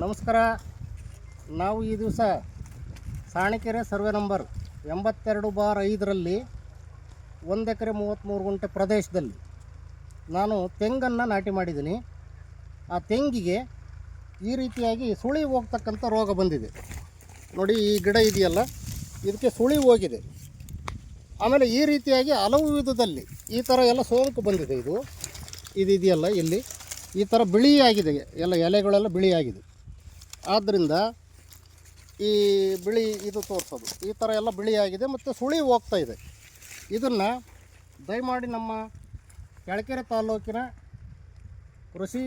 ನಮಸ್ಕಾರ. ನಾವು ಈ ದಿವಸ ಸಾಣಿಕೆರೆ ಸರ್ವೆ ನಂಬರ್ ಎಂಬತ್ತೆರಡು ಬಾರ್ ಐದರಲ್ಲಿ ಒಂದು ಎಕರೆ ಮೂವತ್ತ್ಮೂರು ಗುಂಟೆ ಪ್ರದೇಶದಲ್ಲಿ ನಾನು ತೆಂಗನ್ನು ನಾಟಿ ಮಾಡಿದ್ದೀನಿ. ಆ ತೆಂಗಿಗೆ ಈ ರೀತಿಯಾಗಿ ಸುಳಿ ಹೋಗ್ತಕ್ಕಂಥ ರೋಗ ಬಂದಿದೆ. ನೋಡಿ, ಈ ಗಿಡ ಇದೆಯಲ್ಲ, ಇದಕ್ಕೆ ಸುಳಿ ಹೋಗಿದೆ. ಆಮೇಲೆ ಈ ರೀತಿಯಾಗಿ ಹಲವು ವಿಧದಲ್ಲಿ ಈ ಥರ ಎಲ್ಲ ಸೋಂಕು ಬಂದಿದೆ ಇದು. ಇದಿದೆಯಲ್ಲ ಇಲ್ಲಿ. ಈ ಥರ ಬಿಳಿಯಾಗಿದೆ. ಎಲ್ಲ ಎಲೆಗಳೆಲ್ಲ ಬಿಳಿಯಾಗಿದೆ. ಆದ್ದರಿಂದ ಈ ಬಿಳಿ ಇದು ತೋರಿಸೋದು ಈ ಥರ ಎಲ್ಲ ಬಿಳಿಯಾಗಿದೆ ಮತ್ತು ಸುಳಿ ಹೋಗ್ತಾ ಇದೆ. ಇದನ್ನು ದಯಮಾಡಿ ನಮ್ಮ ಕೆಳಕೆರೆ ತಾಲೂಕಿನ ಕೃಷಿ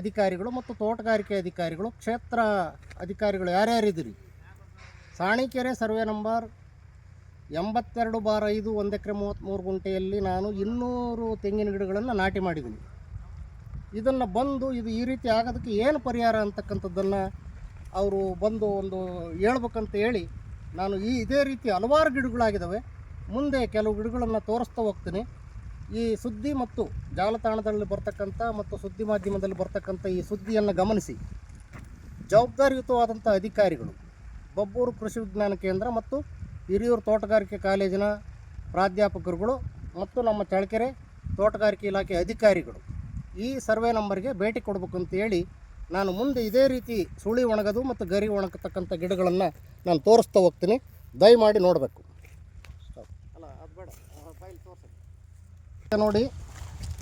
ಅಧಿಕಾರಿಗಳು ಮತ್ತು ತೋಟಗಾರಿಕೆ ಅಧಿಕಾರಿಗಳು, ಕ್ಷೇತ್ರ ಅಧಿಕಾರಿಗಳು ಯಾರ್ಯಾರಿದ್ದೀರಿ? ಸಾಣಿಕೆರೆ ಸರ್ವೆ ನಂಬರ್ ಎಂಬತ್ತೆರಡು ಬಾರ್ ಐದು ಒಂದು ಎಕರೆ ಮೂವತ್ತ್ಮೂರು ಗುಂಟೆಯಲ್ಲಿ ನಾನು ಇನ್ನೂರು ತೆಂಗಿನ ಗಿಡಗಳನ್ನು ನಾಟಿ ಮಾಡಿದ್ದೀನಿ. ಇದನ್ನು ಬಂದು ಇದು ಈ ರೀತಿ ಆಗೋದಕ್ಕೆ ಏನು ಪರಿಹಾರ ಅಂತಕ್ಕಂಥದ್ದನ್ನು ಅವರು ಬಂದು ಒಂದು ಹೇಳ್ಬೇಕಂತ ಹೇಳಿ ನಾನು ಈ ಇದೇ ರೀತಿ ಹಲವಾರು ಗಿಡಗಳಾಗಿದ್ದಾವೆ. ಮುಂದೆ ಕೆಲವು ಗಿಡಗಳನ್ನು ತೋರಿಸ್ತಾ ಹೋಗ್ತೀನಿ. ಈ ಸುದ್ದಿ ಮತ್ತು ಜಾಲತಾಣದಲ್ಲಿ ಬರ್ತಕ್ಕಂಥ ಮತ್ತು ಸುದ್ದಿ ಮಾಧ್ಯಮದಲ್ಲಿ ಬರ್ತಕ್ಕಂಥ ಈ ಸುದ್ದಿಯನ್ನು ಗಮನಿಸಿ. ಜವಾಬ್ದಾರಿಯುತವಾದಂಥ ಅಧಿಕಾರಿಗಳು ಬಬ್ಬೂರು ಕೃಷಿ ವಿಜ್ಞಾನ ಕೇಂದ್ರ ಮತ್ತು ಹಿರಿಯೂರು ತೋಟಗಾರಿಕೆ ಕಾಲೇಜಿನ ಪ್ರಾಧ್ಯಾಪಕರುಗಳು ಮತ್ತು ನಮ್ಮ ಚಳ್ಳಕೆರೆ ತೋಟಗಾರಿಕೆ ಇಲಾಖೆ ಅಧಿಕಾರಿಗಳು. ಈ ಸರ್ವೆ ನಂಬರ್ಗೆ ಭೇಟಿ ಕೊಡಬೇಕು ಅಂತ ಹೇಳಿ ನಾನು ಮುಂದೆ ಇದೇ ರೀತಿ ಸುಳಿ ಒಣಗೋದು ಮತ್ತು ಗರಿ ಒಣಗತಕ್ಕಂಥ ಗಿಡಗಳನ್ನು ನಾನು ತೋರಿಸ್ತಾ ಹೋಗ್ತೀನಿ. ದಯಮಾಡಿ ನೋಡಬೇಕು. ಅಲ್ಲ ಬೇಡ. ನೋಡಿ,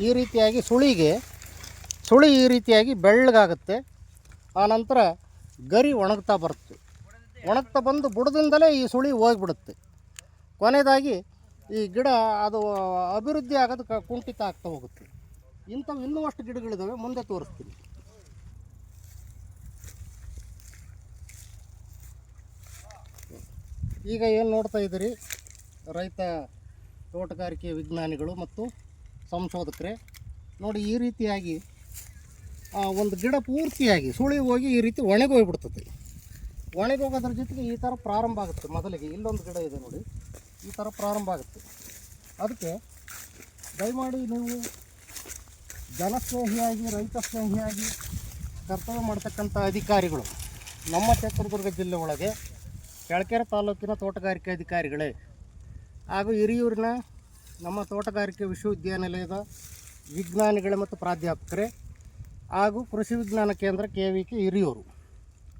ಈ ರೀತಿಯಾಗಿ ಸುಳಿಗೆ, ಸುಳಿ ಈ ರೀತಿಯಾಗಿ ಬೆಳ್ಳಗಾಗುತ್ತೆ. ಆನಂತರ ಗರಿ ಒಣಗ್ತಾ ಬರುತ್ತೆ. ಒಣಗ್ತಾ ಬಂದು ಬುಡದಿಂದಲೇ ಈ ಸುಳಿ ಹೋಗಿಬಿಡುತ್ತೆ. ಕೊನೆಯದಾಗಿ ಈ ಗಿಡ ಅದು ಅಭಿವೃದ್ಧಿ ಆಗೋದಕ್ಕೆ ಕುಂಠಿತ ಆಗ್ತಾ ಹೋಗುತ್ತೆ. ಇಂಥವು ಇನ್ನೂ ಅಷ್ಟು ಗಿಡಗಳಿದ್ದಾವೆ ಮುಂದೆ ತೋರಿಸ್ತೀನಿ. ಈಗ ಏನು ನೋಡ್ತಾ ಇದ್ದೀರಿ? ರೈತ ತೋಟಗಾರಿಕೆ ವಿಜ್ಞಾನಿಗಳು ಮತ್ತು ಸಂಶೋಧಕರೇ, ನೋಡಿ ಈ ರೀತಿಯಾಗಿ ಒಂದು ಗಿಡ ಪೂರ್ತಿಯಾಗಿ ಸುಳಿ ಹೋಗಿ ಈ ರೀತಿ ಒಣಗೋಗ್ಬಿಡ್ತದೆ. ಒಣಗೋಗೋದ್ರ ಜೊತೆಗೆ ಈ ಥರ ಪ್ರಾರಂಭ ಆಗುತ್ತೆ ಮೊದಲಿಗೆ. ಇಲ್ಲೊಂದು ಗಿಡ ಇದೆ ನೋಡಿ, ಈ ಥರ ಪ್ರಾರಂಭ ಆಗುತ್ತೆ. ಅದಕ್ಕೆ ದಯಮಾಡಿ ನೀವು ಜನಸ್ನೇಹಿಯಾಗಿ, ರೈತ ಸ್ನೇಹಿಯಾಗಿ ಕರ್ತವ್ಯ ಮಾಡ್ತಕ್ಕಂಥ ಅಧಿಕಾರಿಗಳು ನಮ್ಮ ಚಿತ್ರದುರ್ಗ ಜಿಲ್ಲೆ ಒಳಗೆ ಕೆಳಕೆರೆ ತಾಲೂಕಿನ ತೋಟಗಾರಿಕೆ ಅಧಿಕಾರಿಗಳೇ ಹಾಗೂ ಹಿರಿಯೂರಿನ ನಮ್ಮ ತೋಟಗಾರಿಕೆ ವಿಶ್ವವಿದ್ಯಾನಿಲಯದ ವಿಜ್ಞಾನಿಗಳೇ ಮತ್ತು ಪ್ರಾಧ್ಯಾಪಕರೇ ಹಾಗೂ ಕೃಷಿ ವಿಜ್ಞಾನ ಕೇಂದ್ರ ಕೆ ವಿ ಕೆ ಹಿರಿಯೂರು,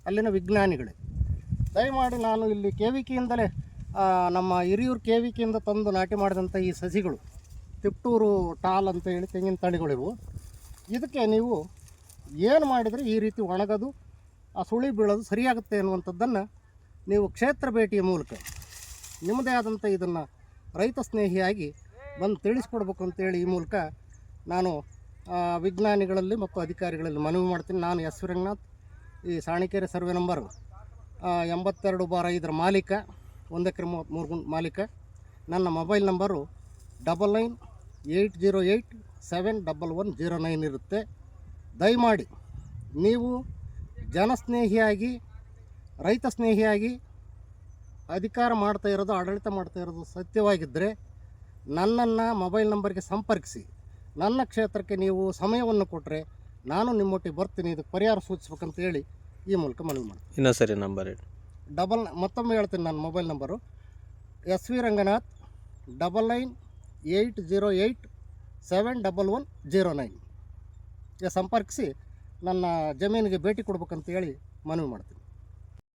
ಅಲ್ಲಿನ ವಿಜ್ಞಾನಿಗಳೇ. ದಯಮಾಡಿ ನಾನು ಇಲ್ಲಿ ಕೆ ವಿ ಕೆಯಿಂದಲೇ ನಮ್ಮ ಹಿರಿಯೂರು ಕೆ ವಿ ಕೆಯಿಂದ ತಂದು ನಾಟಿ ಮಾಡಿದಂಥ ಈ ಸಸಿಗಳು ತಿಪ್ಟೂರು ಟಾಲ್ ಅಂತ ಹೇಳಿ ತೆಂಗಿನ ತಳಿಗಳಿವು ಇದಕ್ಕೆ ನೀವು ಏನು ಮಾಡಿದರೆ ಈ ರೀತಿ ಒಣಗೋದು, ಆ ಸುಳಿ ಬೀಳೋದು ಸರಿಯಾಗುತ್ತೆ ಅನ್ನುವಂಥದ್ದನ್ನು ನೀವು ಕ್ಷೇತ್ರ ಭೇಟಿಯ ಮೂಲಕ ನಿಮ್ಮದೇ ಆದಂಥ ಇದನ್ನು ರೈತ ಸ್ನೇಹಿಯಾಗಿ ಬಂದು ತಿಳಿಸ್ಕೊಡ್ಬೇಕು ಅಂತೇಳಿ ಈ ಮೂಲಕ ನಾನು ವಿಜ್ಞಾನಿಗಳಲ್ಲಿ ಮತ್ತು ಅಧಿಕಾರಿಗಳಲ್ಲಿ ಮನವಿ ಮಾಡ್ತೀನಿ. ನಾನು ಎಸ್ ರಂಗನಾಥ್, ಈ ಸಾಣಿಕೆರೆ ಸರ್ವೆ ನಂಬರ್ ಎಂಬತ್ತೆರಡು ಬಾರ ಐದರ ಮಾಲೀಕ ಒಂದು ಎಕರೆ ಮೂವತ್ತ್ಮೂರು ಮಾಲೀಕ. ನನ್ನ mobile number double nine eight zero eight seven double one zero nine ಇರುತ್ತೆ. ದಯಮಾಡಿ ನೀವು ಜನಸ್ನೇಹಿಯಾಗಿ ರೈತ ಸ್ನೇಹಿಯಾಗಿ ಅಧಿಕಾರ ಮಾಡ್ತಾ ಇರೋದು ಆಡಳಿತ ಮಾಡ್ತಾ ಇರೋದು ಸತ್ಯವಾಗಿದ್ದರೆ ನನ್ನನ್ನು ಮೊಬೈಲ್ ನಂಬರ್ಗೆ ಸಂಪರ್ಕಿಸಿ. ನನ್ನ ಕ್ಷೇತ್ರಕ್ಕೆ ನೀವು ಸಮಯವನ್ನು ಕೊಟ್ಟರೆ ನಾನು ನಿಮ್ಮೊಟ್ಟಿಗೆ ಬರ್ತೀನಿ. ಇದಕ್ಕೆ ಪರಿಹಾರ ಸೂಚಿಸ್ಬೇಕಂತ ಹೇಳಿ ಈ ಮೂಲಕ ಮನವಿ ಮಾಡ್ತೀನಿ. ಇನ್ನೂ ಸರಿ ನಂಬರ್ ಹೇಳಿ. ಡಬಲ್ ಮತ್ತೊಮ್ಮೆ ಹೇಳ್ತೀನಿ ನನ್ನ mobile number. S V Ranganath double nine eight zero eight seven double one zero ನೈನ್ಗೆ ಸಂಪರ್ಕಿಸಿ, ನನ್ನ ಜಮೀನಿಗೆ ಭೇಟಿ ಕೊಡ್ಬೇಕಂತ ಹೇಳಿ ಮನವಿ ಮಾಡ್ತೀನಿ.